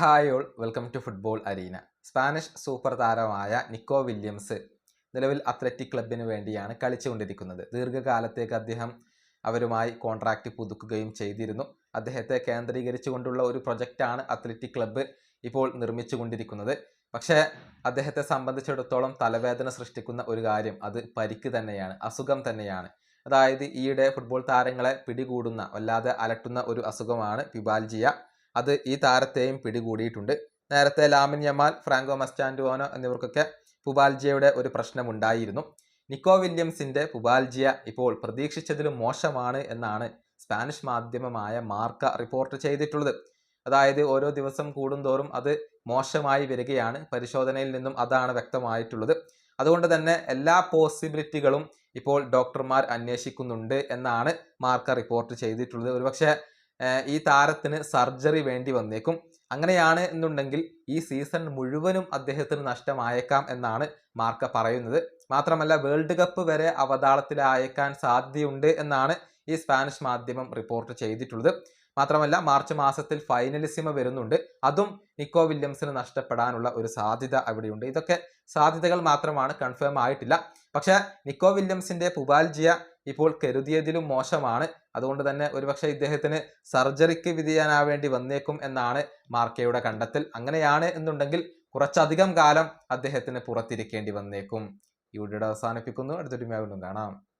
Hi all welcome to football arena. Spanish super താരമായ Nico Williams നിലവിൽ athletic ക്ലബിന് വേണ്ടിയാണ് കളിച്ചുകൊണ്ടിരിക്കുന്നത്. ദീർഘകാലത്തേക്ക് അദ്ദേഹം അവരുമായി കോൺട്രാക്റ്റ് പുതുക്കുകയും ചെയ്തിരുന്നു. അദ്ദേഹത്തെ കേന്ദ്രീകരിച്ചുകൊണ്ടുള്ള ഒരു പ്രൊജക്റ്റാണ് അത്ലറ്റിക് ക്ലബ്ബ് ഇപ്പോൾ നിർമ്മിച്ചുകൊണ്ടിരിക്കുന്നത്. പക്ഷേ അദ്ദേഹത്തെ സംബന്ധിച്ചിടത്തോളം തലവേദന സൃഷ്ടിക്കുന്ന ഒരു കാര്യം അത് പരിക്ക് തന്നെയാണ് അസുഖം തന്നെയാണ്. അതായത് ഈയിടെ ഫുട്ബോൾ താരങ്ങളെ പിടികൂടുന്ന വല്ലാതെ അലട്ടുന്ന ഒരു അസുഖമാണ് പിബാൽജിയ. അത് ഈ താരത്തെയും പിടികൂടിയിട്ടുണ്ട്. നേരത്തെ ലാമിൻ യമാൽ ഫ്രാങ്കോ മസ്റ്റാൻഡുവാനോ എന്നിവർക്കൊക്കെ പുബാൽജിയയുടെ ഒരു പ്രശ്നമുണ്ടായിരുന്നു. നിക്കോ വില്യംസിന്റെ പുബാൽജിയ ഇപ്പോൾ പ്രതീക്ഷിച്ചതിലും മോശമാണ് എന്നാണ് സ്പാനിഷ് മാധ്യമമായ മാർക്ക റിപ്പോർട്ട് ചെയ്തിട്ടുള്ളത്. അതായത് ഓരോ ദിവസം കൂടുന്തോറും അത് മോശമായി വരികയാണ്. പരിശോധനയിൽ നിന്നും അതാണ് വ്യക്തമായിട്ടുള്ളത്. അതുകൊണ്ട് തന്നെ എല്ലാ പോസിബിലിറ്റികളും ഇപ്പോൾ ഡോക്ടർമാർ അന്വേഷിക്കുന്നുണ്ട് എന്നാണ് മാർക്ക റിപ്പോർട്ട് ചെയ്തിട്ടുള്ളത്. ഒരുപക്ഷെ ഈ താരത്തിന് സർജറി വേണ്ടി വന്നേക്കും. അങ്ങനെയാണ് എന്നുണ്ടെങ്കിൽ ഈ സീസൺ മുഴുവനും അദ്ദേഹത്തിന് നഷ്ടമായേക്കാം എന്നാണ് മാർക്ക പറയുന്നത്. മാത്രമല്ല വേൾഡ് കപ്പ് വരെ അവതാളത്തിലായേക്കാൻ സാധ്യതയുണ്ട് എന്നാണ് ഈ സ്പാനിഷ് മാധ്യമം റിപ്പോർട്ട് ചെയ്തിട്ടുള്ളത്. മാത്രമല്ല മാർച്ച് മാസത്തിൽ ഫൈനലിസിമ വരുന്നുണ്ട്. അതും നിക്കോ വില്യംസിന് നഷ്ടപ്പെടാനുള്ള ഒരു സാധ്യത അവിടെയുണ്ട്. ഇതൊക്കെ സാധ്യതകൾ മാത്രമാണ് കൺഫേം ആയിട്ടില്ല. പക്ഷേ നിക്കോ വില്യംസിന്റെ പുബാൽജിയ ഇപ്പോൾ കരുതിയതിലും മോശമാണ്. അതുകൊണ്ട് തന്നെ ഒരുപക്ഷെ ഇദ്ദേഹത്തിന് സർജറിക്ക് വിധിയാനാവേണ്ടി വന്നേക്കും എന്നാണ് മാർക്കയുടെ കണ്ടെത്തൽ. അങ്ങനെയാണ് എന്നുണ്ടെങ്കിൽ കുറച്ചധികം കാലം അദ്ദേഹത്തിന് പുറത്തിരിക്കേണ്ടി വന്നേക്കും. ഈ അവസാനിപ്പിക്കുന്നു. അടുത്തൊരു വീണ്ടും കാണാം.